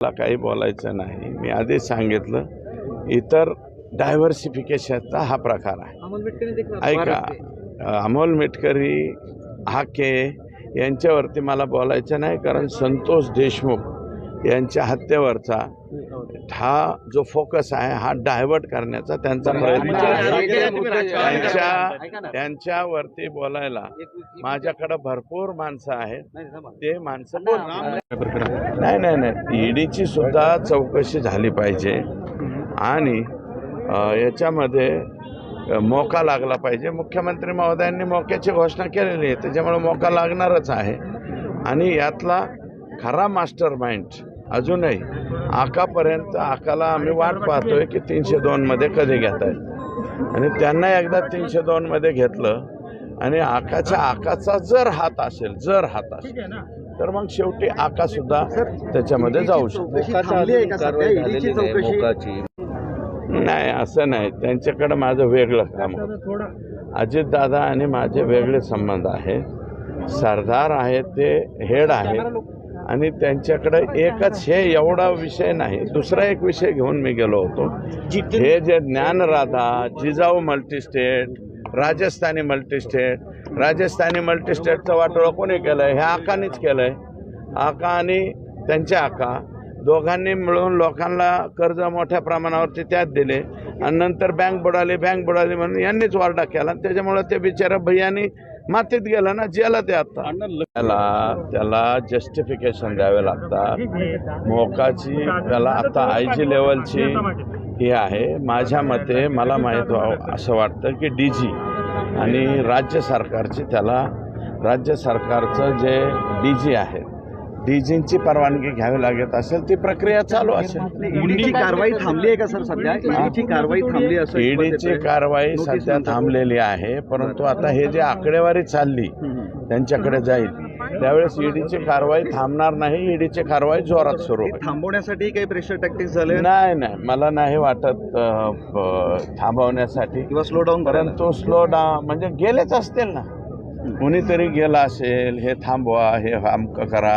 मला काही बोलायचं नाही. मी आधीच सांगितलं इतर डायव्हर्सिफिकेशनचा हा प्रकार आहे. ऐका अमोल मिटकरी हाके यांच्यावरती मला बोलायचं नाही कारण संतोष देशमुख यांच्या हत्येवरचा हा जो फोकस आहे हा डायव्हर्ट करण्याचा त्यांचा प्रयत्न आहे. त्यांच्या त्यांच्यावरती बोलायला माझ्याकडं भरपूर माणसं आहेत. ते माणसं नाही नाही नाही. ईडीची सुद्धा चौकशी झाली पाहिजे. आणि याच्यामध्ये मोका लागला पाहिजे. मुख्यमंत्री महोदयांनी मोक्याची घोषणा केलेली आहे. त्याच्यामुळे मोका लागणारच आहे. आणि यातला खरा मास्टर माइंड अजूनही आकापर्यंत आकाला आम्ही वाट पाहतोय की तीनशे दोनमध्ये कधी घेत आहेत आणि त्यांना एकदा तीनशे दोनमध्ये घेतलं आणि आकाच्या आकाचा जर हात असेल जर हात असेल तर मग शेवटी आका सुद्धा त्याच्यामध्ये जाऊ शकतो. आहे नाही असं नाही. त्यांच्याकडे माझं वेगळं काम होतं. अजितदादा आणि माझे वेगळे संबंध आहेत सरदार आहेत ते हेड आहेत आणि त्यांच्याकडे एकच हे एवढा विषय नाही. दुसरा एक विषय घेऊन मी गेलो होतो. हे जे ज्ञानराधा जिजाऊ मल्टीस्टेट राजस्थानी मल्टीस्टेट राजस्थानी मल्टीस्टेटचा वाटोळा कोणी केलं आहे हे आकानीच केलं आहे आका आणि त्यांच्या आका दोघांनी मिळून लोकांना कर्ज मोठ्या प्रमाणावरती त्यात दिले आणि नंतर बँक बुडाली बँक बुडाली म्हणून यांनीच वारडा केला. आणि त्याच्यामुळे ते बिचारा भैयानी मातीत गेलं ना ज्याला ते आता. त्याला त्याला जस्टिफिकेशन द्यावे लागतात. मोकाची त्याला आता आय जी लेवलची ही आहे. माझ्या मते मला माहीत व्हावं असं वाटतं की डी जी आणि राज्य सरकारची त्याला राज्य सरकारचं जे डी जी आहे डीजींची परवानगी घ्यावी लागत असेल ती प्रक्रिया चालू असेल. ईडीची कारवाई थांबली आहे का सर सध्या? ईडीची कारवाई थांबली असं ईडीची कारवाई सध्या थांबलेली आहे परंतु आता हे जे आकडेवारी चालली त्यांच्याकडे जाईल. त्यावेळेस ईडीची कारवाई थांबणार नाही ईडीची कारवाई जोरात सुरू होईल. थांबवण्यासाठी काही प्रेशर टॅक्टिक्स झाले? नाही नाही. मला नाही वाटत थांबवण्यासाठी. किंवा स्लो डाऊन परंतु स्लो डाऊन म्हणजे गेलेच असतील ना. कुणीतरी गेला असेल हे थांबवा हे अमकं करा.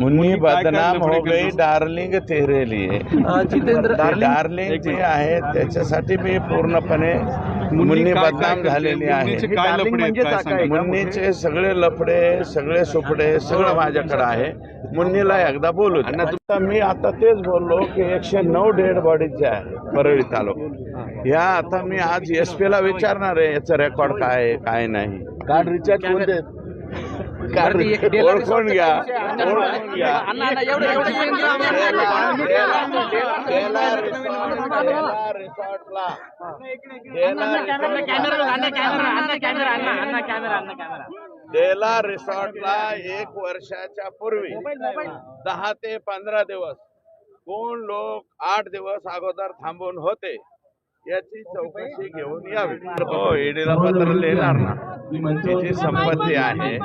मुन्नी बदनाम हो गई डार्लिंग तेरे लिए. जितेंद्र डार्लिंग जी आहे त्याच्यासाठी मी पूर्णपणे मुन्नी बदनाम झालेली आहे. म्हणजे मुन्नीचे सगळे लफडे सगळे सुपडे सगळं माझ्याकडे आहे. मुन्नीला एकदा बोलू मी आता तेच बोललो की एकशे नऊ डेड बॉडीज जे आहे परळी तालुका या आता मी आज एस पीला विचारणार आहे याचं रेकॉर्ड काय आहे काय नाही. कार्ड रिचार्ज कोणते ओळखून घ्या ओळखून घ्या गेला रिसॉर्टला डेला रिसॉर्टला एक वर्षाच्या पूर्वी दहा ते पंधरा दिवस कोण लोक आठ दिवस अगोदर थांबून होते याची चौकशी घेऊन यावी हो ईडीला पत्र लिहिणार ना ती जी संपत्ती आहे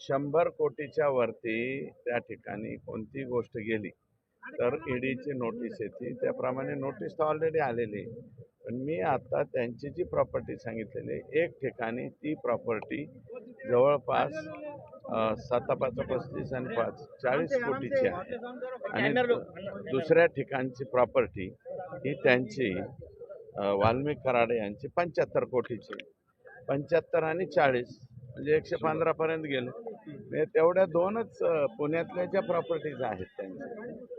शंभर कोटीच्या वरती त्या ठिकाणी कोणती गोष्ट गेली तर ईडीची नोटीस येते. त्याप्रमाणे नोटीस तर ऑलरेडी आलेली. पण मी आता त्यांची जी प्रॉपर्टी सांगितलेली एक ठिकाणी ती प्रॉपर्टी जवळपास साता पाच पस्तीस आणि पाच चाळीस कोटीची आहे. आणि दुसऱ्या ठिकाणची प्रॉपर्टी ही त्यांची वाल्मिक कराडे यांची पंच्याहत्तर कोटीची पंच्याहत्तर आणि चाळीस म्हणजे एकशे पंधरा पर्यंत गेले. म्हणजे तेवढ्या दोनच पुण्यातल्या ज्या प्रॉपर्टीज आहेत त्यांच्या.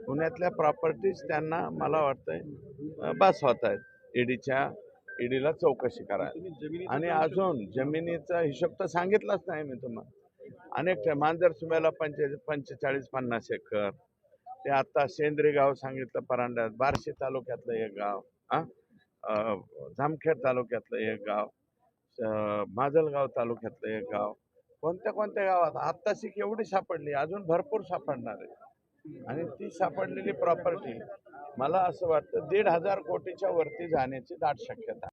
पुण्यातल्या प्रॉपर्टीज त्यांना मला वाटतंय बस होत आहेत. ईडीच्या ईडीला चौकशी करायला. आणि अजून जमिनीचा हिशोब तर सांगितलाच नाही मी तुम्हाला. अनेक मांजर सुम्याला पंचे पंचेचाळीस पन्नास एकर. ते आता सेंद्री गाव सांगितलं परांड्यात. बार्शी तालुक्यातलं एक गाव हां जामखेड तालुक्यातलं एक गाव माजलगाव तालुक्यातलं एक गाव. कोणत्या कोणत्या गावात? आत्ताशी केवढी सापडली? अजून भरपूर सापडणार आहे. आणि ती सापडलेली प्रॉपर्टी मला असं वाटतं दीड हजार कोटीच्या वरती जाण्याची दाट शक्यता